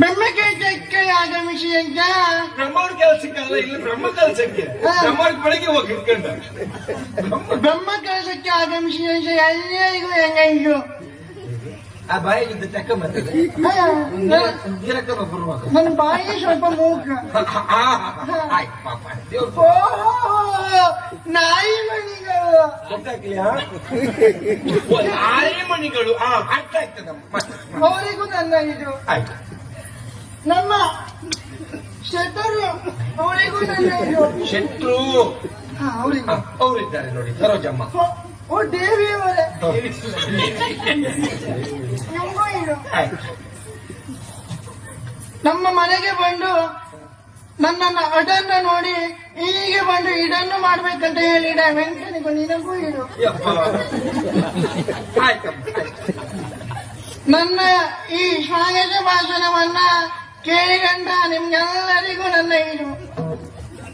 ಬ್ರಹ್ಮಕೇಶಕ್ಕೆ ಆಗಮಿಸಿ ಅಂತ ಬ್ರಹ್ಮವ್ರ ಕೆಲಸಕ್ಕೆ ಅಲ್ಲ ಇಲ್ಲಿ ಬ್ರಹ್ಮ ಕೆಲಸಕ್ಕೆ ಬ್ರಹ್ಮವ್ರ ಬೆಳಗ್ಗೆ ಹೋಗಿ ಇಟ್ಕೊಂಡ ಕೆಲಸಕ್ಕೆ ಆಗಮಿಸಿ ಅಂತ ಎಲ್ಲರಿಗೂ ಹೆಂಗಾಯ್ತು ಆ ಬಾಯಿಗಿದ್ದ ತಕ್ಕ ಬರ್ತದೆ ನೀರಕ್ಕ ಬರುವಾಗ. ನನ್ನ ಬಾಯಿ ಸ್ವಲ್ಪ ಮೂಕ. ಆಯ್ತು ಪಾಪ ದೇವ್ರು ನಾಯಿ ಮಣಿಗಳು ಗೊತ್ತಾಗ್ಲಿಯಾ? ಓ, ನಾಯಿ ಮಣಿಗಳು ಅರ್ಥ ಆಯ್ತದಮ್ಮ ಮತ್ತೆ. ಅವರಿಗೂ ನನ್ನ ಇದು. ಆಯ್ತು. ನಮ್ಮ ಶೆಟ್ಟರು ಅವರಿಗೂ ನನ್ನ ಇದು. ಶೆಟ್ರು ಹಾ, ಅವರಿಗೂ. ಅವರಿದ್ದಾರೆ ನೋಡಿ. ಸರೋಜಮ್ಮ. ಓ, ಇದು ಆಯ್ತು ನಮ್ಮ ಮನೆಗೆ ಬಂದು ನನ್ನನ್ನ ಅಡನ್ನ ನೋಡಿ ಹೀಗೆ ಬಂದು ಇಡನ್ನು ಮಾಡ್ಬೇಕಂತ ಹೇಳಿದ ವೆಂಕನಿಗೂ ನಿನಗೂ ಇಡು ಯಪ್ಪ. ಆಯ್ತಮ್ಮ ಆಯ್ತು. ನನ್ನ ಈ ಸ್ವಾಗತ ಭಾಷಣವನ್ನ ಕೇಳಿದಂತ ನಿಮ್ಗೆಲ್ಲರಿಗೂ ನನ್ನ ಇಡು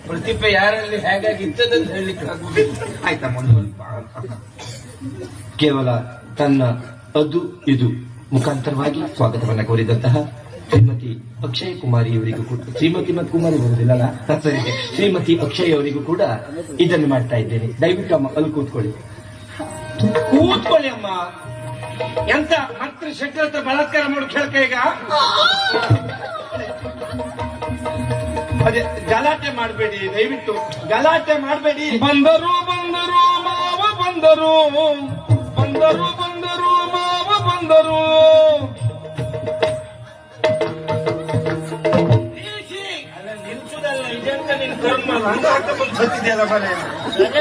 ಪ್ರತಿಭೆ ಯಾರಲ್ಲಿ ಹೇಗಾಗಿ ಇರ್ತದಂತ ಹೇಳಲಿಕ್ಕೆ ಆಗುವುದಿಲ್ಲ ಆಯ್ತಮ್ಮ ಸ್ವಲ್ಪ ಕೇವಲ ತನ್ನ ಅದು ಇದು ಮುಖಾಂತರವಾಗಿ ಸ್ವಾಗತವನ್ನ ಕೋರಿದಂತಹ ಶ್ರೀಮತಿ ಅಕ್ಷಯ್ ಕುಮಾರಿ ಅವರಿಗೂ ಕೂಡ ಶ್ರೀಮತಿ ಮತ್ತು ಕುಮಾರಿ ಬರುವುದಿಲ್ಲ ಶ್ರೀಮತಿ ಅಕ್ಷಯ್ ಅವರಿಗೂ ಕೂಡ ಇದನ್ನು ಮಾಡ್ತಾ ಇದ್ದೇನೆ. ದಯವಿಟ್ಟು ಅಮ್ಮ, ಅಲ್ಲಿ ಕೂತ್ಕೊಳ್ಳಿ. ಕೂತ್ಕೊಳ್ಳಿ ಅಮ್ಮ. ಎಂತ ಹತ್ರ ಶೆಟ್ಟರ್ ಹತ್ರ ಬಲಾತ್ಕಾರ ಮಾಡು, ಕೇಳ್ಕ ಈಗ. ಅದೇ, ಗಲಾಟೆ ಮಾಡಬೇಡಿ, ದಯವಿಟ್ಟು. ಗಲಾಟೆ ಮಾಡಬೇಡಿ. ಬಂದರು ಬಂದರು, ಮಾವ ಬಂದರು ಬಂದರು. ಬಂದರು.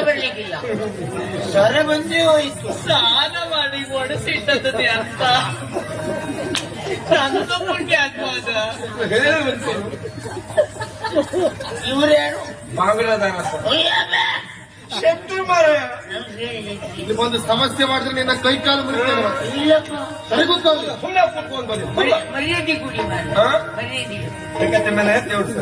ಬರ್ಲಿಕ್ಕಿಲ್ಲ ಸ್ವರ ಬಂದೇ ಹೋಯ್ತು ಸ್ನಾನ ಮಾಡಿ ಒಡಸಿಟ್ಟದ್ದೇ ಅಂತ ನಂದು ಪುಣ್ಯ ಆಗ್ಬೋದ ಹೇಳಬೇಕು ಇವ್ರೇನು! ಶೆಟ್ರು ಮಾರ ಬಂದು ಸಮಸ್ಯೆ ಮಾಡಿದ್ರೆ ನಿನ್ನ ಕೈ ಕಾಲು ಮುರಿತೇನೆ ಸುಮ್ಮನೆ ಕೂತ್ಕೊಂಡು ಬನ್ನಿ. ಮರ್ಯಾದೆ ಕೊಡಿ ದೇವ್ರು